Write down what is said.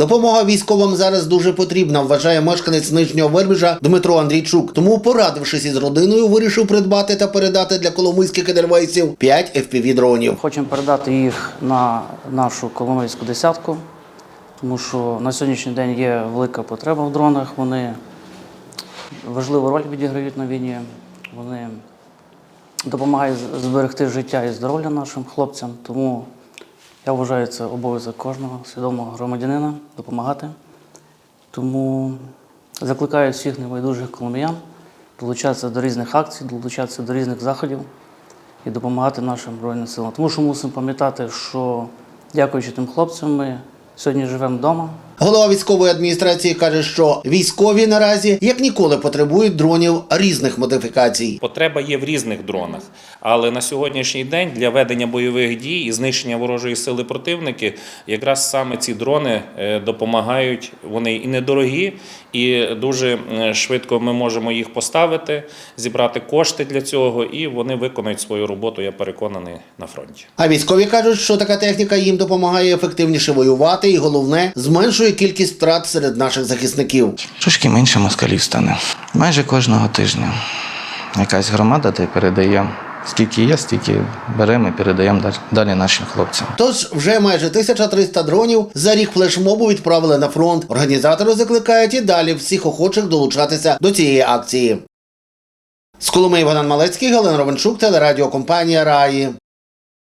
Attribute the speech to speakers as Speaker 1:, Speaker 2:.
Speaker 1: Допомога військовим зараз дуже потрібна, вважає мешканець нижнього Вербіжа Дмитро Андрійчук. Тому, порадившись із родиною, вирішив придбати та передати для коломийських едельвейсів 5 fpv дронів.
Speaker 2: Хочемо передати їх на нашу Коломийську десятку, тому що на сьогоднішній день є велика потреба в дронах. Вони важливу роль відіграють на війні. Вони допомагають зберегти життя і здоров'я нашим хлопцям. Тому я вважаю це обов'язок кожного свідомого громадянина допомагати. Тому закликаю всіх небайдужих колумбіян долучатися до різних акцій, долучатися до різних заходів і допомагати нашим Збройним силам. Тому що мусимо пам'ятати, що дякуючи тим хлопцям, ми сьогодні живемо вдома.
Speaker 1: Голова військової адміністрації каже, що військові наразі як ніколи потребують дронів різних модифікацій.
Speaker 3: Потреба є в різних дронах, але на сьогоднішній день для ведення бойових дій і знищення ворожої сили противники, якраз саме ці дрони е, допомагають. Вони і недорогі, і дуже е, швидко ми можемо їх поставити, зібрати кошти для цього, і вони виконають свою роботу. Я переконаний на фронті.
Speaker 1: А військові кажуть, що така техніка їм допомагає ефективніше воювати і головне зменшує кількість втрат серед наших захисників.
Speaker 4: Трошки менше москалів стане. Майже кожного тижня. Якась громада та й передає. Скільки є, стільки беремо і передаємо далі- далі нашим хлопцям.
Speaker 1: Тож вже майже 1300 дронів за рік флешмобу відправили на фронт. Організатори закликають і далі всіх охочих долучатися до цієї акції. З Коломиї Богдан Малецький, Галина Ровенчук, телерадіокомпанія Раї.